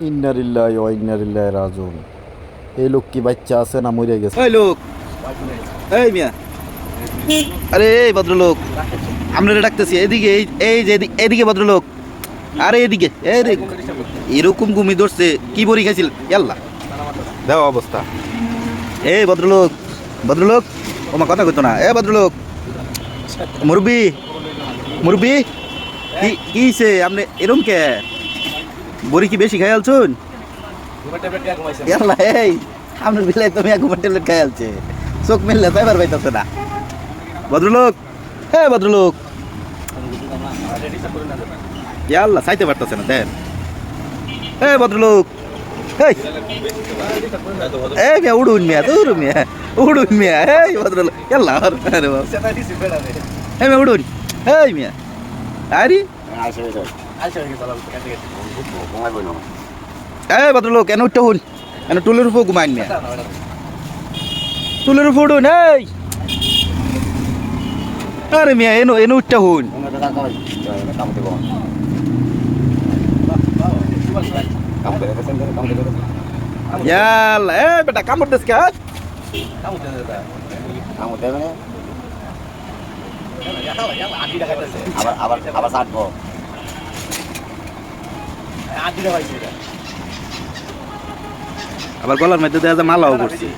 ইন্নারিল্লাহ ও ইন্নারিল্লাহ রাজুন এই লোক কি বাচ্চা আছে না মরে গেছে? এই লোক। এই মিয়া। আরে এই ভদ্রলোক। আমরা ডাকতেছি এদিকে এই এই যে এদি- এদিকে ভদ্রলোক। আরে এদিকে এই রে এরকম ঘুমি ধরছে কি বড়ি খাইছিল? ইয়াল্লা। দেওয়া অবস্থা। এই ভদ্রলোক ভদ্রলোক। ওমা কথা কইতো না। এ ভদ্রলোক। মুরব্বি মুরব্বি। কি কি হইছে? আপনি এরকম কে? বড়ি কি বেশি খাই আলছুন এই আপনার বিলাই তুমি এক ঘুমের ট্যাবলেট খাই আলছে। চোখ মিললে তো এবার পাইতেছে না। ভদ্রলোক হ্যাঁ ভদ্রলোক। ইয়াল্লা চাইতে পারতেছে না দেন। এই ভদ্রলোক এই মিয়া উড়ুন মিয়া দূর মিয়া উড়ুন মিয়া এই ভদ্রলোক। বাবা এই মিয়া উড়ুন। এই মিয়া। আরে। এই ভদ্রলোক এনে উঠতে হুন এনে টুলের উপর ঘুমাইন মিয়া টুলের উপর উঠুন এই! আরে মিয়া এনো এনে উঠতে হুন ইয়াল্লা এ বেটা কামড় দেশ কে আবার আবার আবার আগ্রহ হয় সেটা আবার গলার মধ্যে দেওয়া যায় মালাও করছে